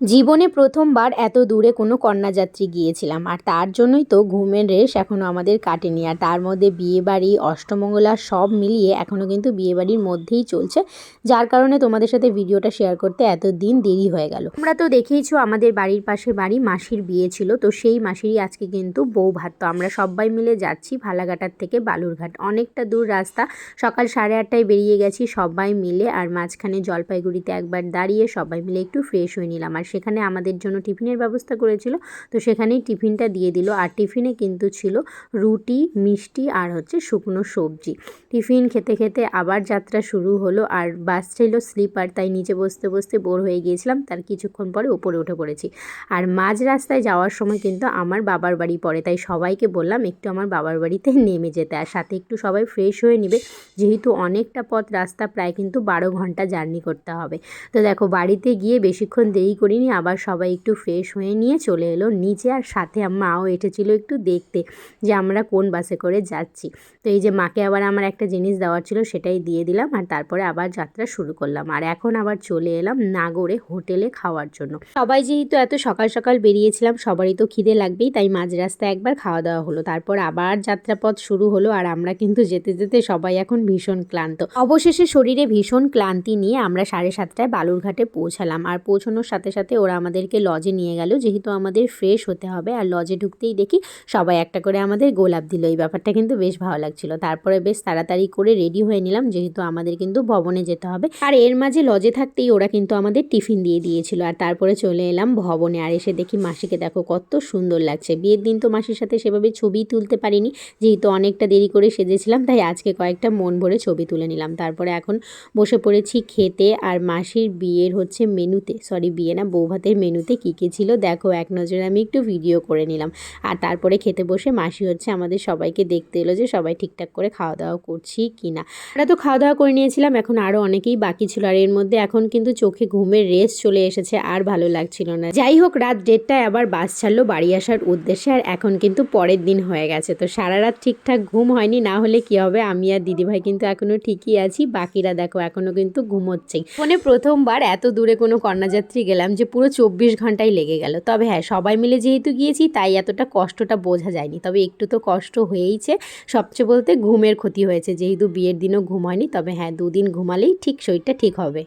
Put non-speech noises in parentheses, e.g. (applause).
জীবনে প্রথমবার এত দূরে কোনো কন্যাযাত্রী গিয়েছিলাম, আর তার জন্যই তো ঘুমের রেশ এখনও আমাদের কাটেনি। আর তার মধ্যে বিয়েবাড়ি, অষ্টমঙ্গলা সব মিলিয়ে এখনও কিন্তু বিয়েবাড়ির মধ্যেই চলছে, যার কারণে তোমাদের সাথে ভিডিওটা শেয়ার করতে এত দিন দেরি হয়ে গেল। আমরা তো দেখেইছো আমাদের বাড়ির পাশে বাড়ি মাসির বিয়ে ছিল, তো সেই মাসিরই আজকে কিন্তু বউ ভাত। তো আমরা সবাই মিলে যাচ্ছি ভালাঘাটার থেকে বালুরঘাট। অনেকটা দূর রাস্তা, সকাল সাড়ে আটটায় বেরিয়ে গেছি সবাই মিলে, আর মাঝখানে জলপাইগুড়িতে একবার দাঁড়িয়ে সবাই মিলে একটু ফ্রেশ হয়ে নিলাম। আর সেখানে আমাদের জন্য টিফিনের ব্যবস্থা করেছিল। তো সেখানেই টিফিনটা দিয়ে দিল। আর টিফিনে কিন্তু ছিল রুটি, মিষ্টি আর হচ্ছে শুকনো সবজি। টিফিন খেতে খেতে আবার যাত্রা শুরু হলো আর বাস ছিল স্লিপার, তাই নিচে বসতে বসতে বোর হয়ে গিয়েছিলাম। তার কিছুক্ষণ পরে উপরে উঠে পড়েছি। আর মাঝ রাস্তায় যাওয়ার সময় কিন্তু আমার বাবার বাড়ি পড়ে, তাই সবাইকে বললাম একটু আমার বাবার বাড়িতে (laughs) নেমে যেতে আর সাথে একটু সবাই ফ্রেশ হয়ে নেবে। যেহেতু অনেকটা পথ, রাস্তা প্রায় কিন্তু বারো ঘণ্টা জার্নি করতে হবে। তো দেখো বাড়িতে গিয়ে বেশিক্ষণ দেরি করিনি, আবার সবাই একটু ফ্রেশ হয়ে নিয়ে চলে এলো নিচে আর সাথে মাও এসেছিল একটু দেখতে যে আমরা কোন বাসে করে যাচ্ছি। তো এই যে মাকে আবার আমার একটা জিনিস দেওয়ার ছিল সেটাই দিয়ে দিলাম আর তারপরে আবার যাত্রা শুরু করলাম। আর এখন আবার চলে এলাম নাগরে হোটেলে খাওয়ার জন্য। সবাই যেহেতু এত সকাল সকাল বেরিয়েছিলাম, সবারই তো খিদে লাগবেই, তাই মাঝ রাস্তায় একবার খাওয়া দাওয়া হলো। তারপর আবার যাত্রাপথ শুরু হলো আর আমরা কিন্তু যেতে যেতে সবাই এখন ভীষণ ক্লান্ত। অবশেষে শরীরে ভীষণ ক্লান্তি নিয়ে আমরা সাড়ে সাতটায় বালুরঘাটে পৌঁছালাম। আর পৌঁছানোর সাথে সাথে ওরা আমাদেরকে লজে নিয়ে গেল, যেহেতু আমাদের ফ্রেশ হতে হবে। আর লজে ঢুকতেই দেখি সবাই একটা করে আমাদের গোলাপ দিল। এই ব্যাপারটা কিন্তু বেশ ভালো লাগছিল। তারপরে বেশ তাড়াতাড়ি করে রেডি হয়ে নিলাম, যেহেতু আমাদের কিন্তু ভবনে যেতে হবে। আর এর মাঝে লজে থাকতেই ওরা কিন্তু আমাদের টিফিন দিয়ে দিয়েছিল। আর তারপরে চলে এলাম ভবনে, আর এসে দেখি মাসিকে দেখো কত সুন্দর লাগছে। বিয়ের দিন তো মাসির সাথে সেভাবে ছবি তুলতে পারিনি, যেহেতু অনেকটা দেরি করে সেজেছিলাম, তাই আজকে কয়েকটা মন ভরে ছবি তুলে নিলাম। তারপরে এখন বসে পড়েছি খেতে, আর মাসির বিয়ের হচ্ছে মেনুতে সরি বিয়ে না বউ ভাতের মেনুতে কী কী ছিল, দেখো এক নজরে আমি একটু ভিডিও করে নিলাম। আর তারপরে খেতে বসে মাসি হচ্ছে আমাদের সবাইকে দেখতে এলো যে সবাই ঠিকঠাক করে খাওয়া দাওয়া করছি কি না আমরা তো খাওয়া দাওয়া করে নিয়েছিলাম, এখন আরও অনেকেই বাকি ছিল। আর এর মধ্যে এখন কিন্তু চোখে ঘুমের রেস চলে এসেছে, আর ভালো লাগছিল না। যাই হোক, রাত দেড়টায় আবার বাস ছাড়লো বাড়ি আসার উদ্দেশ্যে, আর এখন কিন্তু পরের দিন হয়ে গেছে। তো সারা রাত ঠিকঠাক ঘুম হয়নি, না হলে কি হবে? আমি আর দিদিভাই কিন্তু এখনও ঠিকই আছি, বাকিরা দেখো এখনও কিন্তু ঘুমোচ্ছেই। ফোনে প্রথমবার এত দূরে কোনো কন্যাযাত্রী গেলাম যে পুরো চব্বিশ ঘন্টাই লেগে গেল। তবে হ্যাঁ সবাই মিলে যেহেতু গিয়েছি, তাই এতটা কষ্টটা বোঝা যায়নি। তবে একটু তো কষ্ট হয়েইছে। সবচেয়ে বলতে ঘুমের ক্ষতি হয়েছে। যেহেতু বিয়ের দিনও ঘুম হয়নি, তবে হ্যাঁ দুদিন ঘুমালেই ঠিক শরীরটা ঠিক হবে।